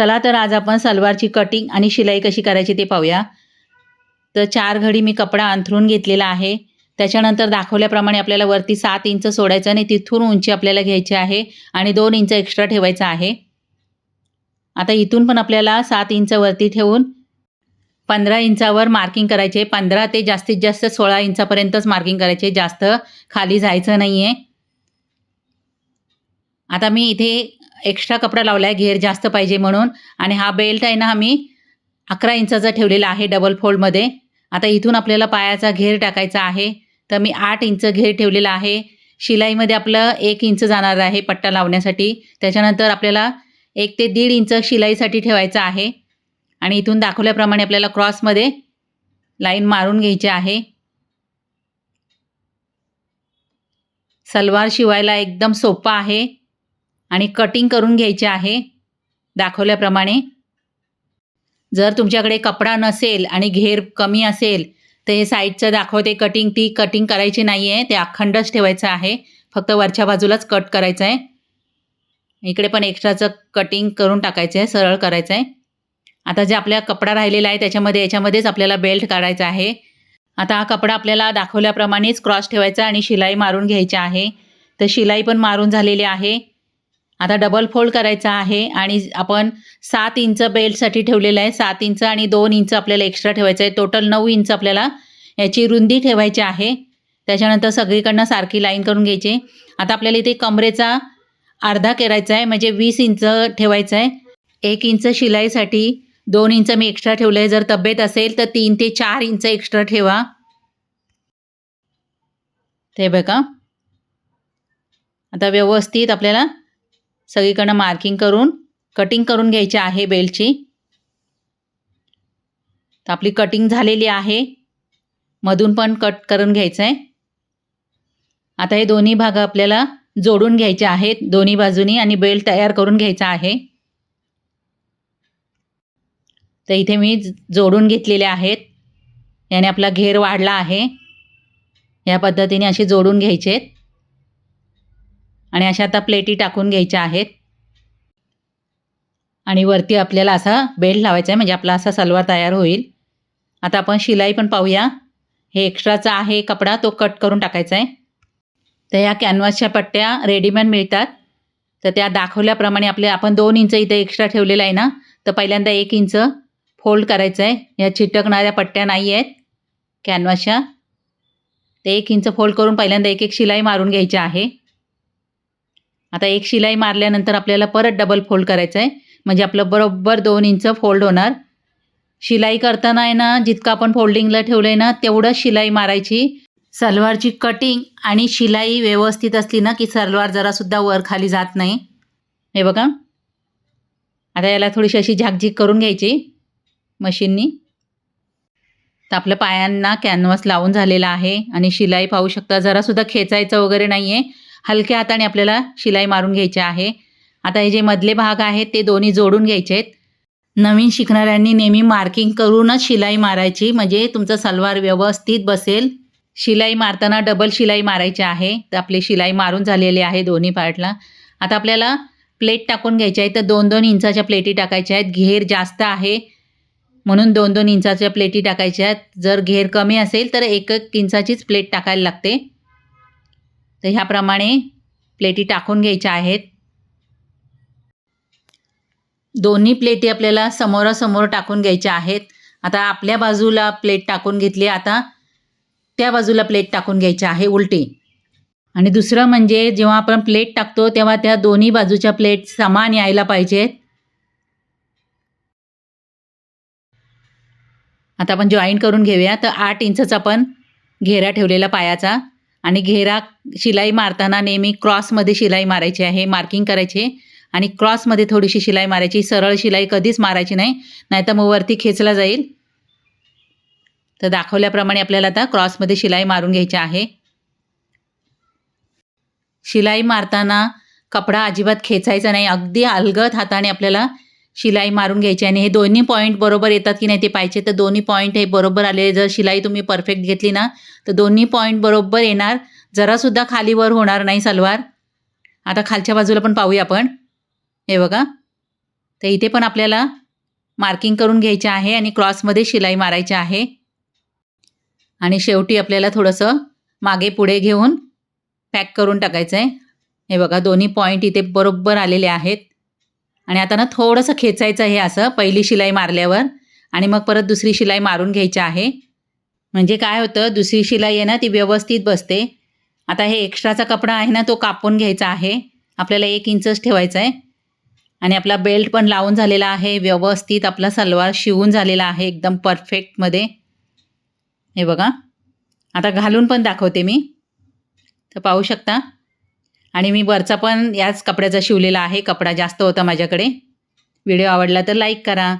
चला तर आज आपण सलवारची कटिंग आणि शिलाई कशी करायची ते पाहूया. तर चार घडी मी कपडा अंथरून घेतलेला आहे. त्याच्यानंतर दाखवल्याप्रमाणे आपल्याला वरती सात इंच सोडायचं आणि तिथून उंची आपल्याला घ्यायची आहे आणि दोन इंच एक्स्ट्रा ठेवायचं आहे. आता इथून पण आपल्याला सात इंच वरती ठेवून पंधरा इंचावर मार्किंग करायचे. पंधरा ते जास्तीत जास्त सोळा इंचापर्यंतच मार्किंग करायचे. जास्त खाली जायचं नाही आहे आता मी इथे एक्स्ट्रा कपडा लावला आहे घेर जास्त पाहिजे म्हणून. आणि हा बेल्ट आहे ना मी अकरा इंचाचा ठेवलेला आहे डबल फोल्डमध्ये आता इथून आपल्याला पायाचा घेर टाकायचा आहे. तर मी आठ इंच घेर ठेवलेला आहे. शिलाईमध्ये आपलं एक इंच जाणार आहे पट्टा लावण्यासाठी. त्याच्यानंतर आपल्याला एक ते दीड इंच शिलाईसाठी ठेवायचं आहे. आणि इथून दाखवल्याप्रमाणे आपल्याला क्रॉसमध्ये लाईन मारून घ्यायची आहे. सलवार शिवायला एकदम सोपा आहे. आणि कटिंग करून घ्यायचे आहे. दाखवल्याप्रमाणे जर तुमच्याकडे कपडा नसेल आणि घेर कमी असेल तर हे साईडचं दाखवते कटिंग ती कटिंग करायची नाही आहे ते अखंडच ठेवायचं आहे. फक्त वरच्या बाजूलाच कट करायचं आहे इकडे पण एक्स्ट्राचं कटिंग करून टाकायचं आहे सरळ करायचं आहे आता जे आपल्या कपडा राहिलेला आहे त्याच्यामध्ये याच्यामध्येच आपल्याला बेल्ट काढायचा आहे. आता हा कपडा आपल्याला दाखवल्याप्रमाणेच क्रॉस ठेवायचा आणि शिलाई मारून घ्यायची आहे. तर शिलाई पण मारून झालेली आहे. आता डबल फोल्ड करायचा आहे आणि आपण सात इंच बेल्टसाठी ठेवलेलं आहे. सात इंच आणि दोन इंच आपल्याला एक्स्ट्रा ठेवायचं आहे. टोटल नऊ इंच आपल्याला याची रुंदी ठेवायची आहे. त्याच्यानंतर सगळीकडनं सारखी लाईन करून घ्यायची. आता आपल्याला इथे कमरेचा अर्धा करायचा आहे. म्हणजे वीस इंच ठेवायचं आहे. एक इंच शिलाईसाठी दोन इंच मी एक्स्ट्रा ठेवलं आहे जर तब्येत असेल तर तीन ते चार इंच एक्स्ट्रा ठेवा. ते बघा. आता व्यवस्थित आपल्याला सगळीकडनं मार्किंग करून कटिंग करून घ्यायची आहे बेल्टची तर आपली कटिंग झालेली आहे. मधून पण कट करून घ्यायचं आहे आता हे दोन्ही भाग आपल्याला जोडून घ्यायचे आहेत. दोन्ही बाजूनी आणि बेल्ट तयार करून घ्यायचा आहे. तर इथे मी जोडून घेतलेले आहेत. याने आपला घेर वाढला आहे. या पद्धतीने असे जोडून घ्यायचे आहेत आणि अशा आता प्लेटी टाकून घ्यायच्या आहेत. आणि वरती आपल्याला असा बेल्ट लावायचा आहे म्हणजे आपला असा सलवार तयार होईल. आता आपण शिलाई पण पाहूया. हे एक्स्ट्राचा आहे कपडा तो कट करून टाकायचा आहे. तर या कॅनव्हासच्या पट्ट्या रेडीमेड मिळतात. तर त्या दाखवल्याप्रमाणे आपले आपण दोन इंच इथे एक्स्ट्रा ठेवलेलं आहे ना तर पहिल्यांदा एक इंच फोल्ड करायचं आहे. या चिटकणाऱ्या पट्ट्या नाही आहेत कॅनव्हासच्या ते एक इंच फोल्ड करून पहिल्यांदा एक एक शिलाई मारून घ्यायची आहे. आता एक शिलाई मारल्यानंतर आपल्याला परत डबल फोल्ड करायचं आहे म्हणजे आपलं बरोबर दोन इंच फोल्ड होणार. शिलाई करताना आहे ना जितकं आपण फोल्डिंगला ठेवलं आहे ना तेवढं शिलाई मारायची. सलवारची कटिंग आणि शिलाई व्यवस्थित असली ना की सलवार जरासुद्धा वर खाली जात नाही. हे बघा. आता याला थोडीशी अशी झाकझीक करून घ्यायची मशीननी. तर आपल्या पायांना कॅनव्हास लावून झालेला आहे. आणि शिलाई पाहू शकता जरासुद्धा खेचायचं वगैरे नाही आहे हलक्या हाताने आपल्याला शिलाई मारून घ्यायची आहे. आता हे जे मधले भाग आहेत ते दोन्ही जोडून घ्यायचे आहेत. नवीन शिकणाऱ्यांनी नेहमी मार्किंग करूनच शिलाई मारायची. म्हणजे तुमचा सलवार व्यवस्थित बसेल. शिलाई मारताना डबल शिलाई मारायची आहे. तर आपली शिलाई मारून झालेली आहे दोन्ही पार्टला आता आपल्याला प्लेट टाकून घ्यायची आहे तर दोन दोन इंचाच्या प्लेटी टाकायच्या आहेत. घेर जास्त आहे. म्हणून दोन दोन इंचाच्या प्लेटी टाकायच्या आहेत. जर घेर कमी असेल तर एक एक इंचाचीच प्लेट टाकायला लागते. तर ह्याप्रमाणे प्लेटी टाकून घ्यायच्या आहेत. दोन्ही प्लेटी आपल्याला समोरासमोर टाकून घ्यायच्या आहेत. आता आपल्या बाजूला प्लेट टाकून घेतली आता त्या बाजूला प्लेट टाकून घ्यायची आहे उलटी. आणि दुसरं म्हणजे जेव्हा आपण प्लेट टाकतो तेव्हा त्या दोन्ही बाजूच्या प्लेट समान यायला पाहिजेत. आता आपण जॉईन करून घेऊया. तर आठ इंचचा आपण घेरा ठेवलेला पायाचा. आणि घेरा शिलाई मारताना नेहमी क्रॉसमध्ये शिलाई मारायची आहे मार्किंग करायची. आणि क्रॉसमध्ये थोडीशी शिलाई मारायची सरळ शिलाई कधीच मारायची नाही नाहीतर मग वरती खेचला जाईल. तर दाखवल्याप्रमाणे आपल्याला आता क्रॉसमध्ये शिलाई मारून घ्यायची आहे. शिलाई मारताना कपडा अजिबात खेचायचा नाही अगदी अलगद हाताने आपल्याला शिलाई मारून घ्यायची आणि हे दोन्ही पॉईंट बरोबर येतात की नाही ते पाहिजे. तर दोन्ही पॉईंट हे बरोबर आले. जर शिलाई तुम्ही परफेक्ट घेतली ना तर दोन्ही पॉईंट बरोबर येणार. जरासुद्धा खालीवर होणार नाही सलवार. आता खालच्या बाजूला पण पाहूया आपण. हे बघा. तर इथे पण आपल्याला मार्किंग करून घ्यायचे आहे आणि क्रॉसमध्ये शिलाई मारायची आहे. आणि शेवटी आपल्याला थोडंसं मागे पुढे घेऊन पॅक करून टाकायचं आहे हे बघा दोन्ही पॉईंट इथे बरोबर आलेले आहेत. आणि आता ना थोडंसं खेचायचं हे असं पहिली शिलाई मारल्यावर. आणि मग परत दुसरी शिलाई मारून घ्यायची आहे. म्हणजे काय होतं दुसरी शिलाई आहे ना ती व्यवस्थित बसते. आता हे एक्स्ट्राचा कपडा आहे ना तो कापून घ्यायचा आहे. आपल्याला एक इंचच ठेवायचा आहे. आणि आपला बेल्ट पण लावून झालेला आहे व्यवस्थित आपला सलवार शिवून झालेला आहे एकदम परफेक्टमध्ये हे बघा. आता घालून पण दाखवते मी. तर पाहू शकता? आणि मी वरचा पण याच कपड्याचा शिवलेला आहे. कपडा जास्त होता माझ्याकडे. व्हिडिओ आवडला तर लाईक करा.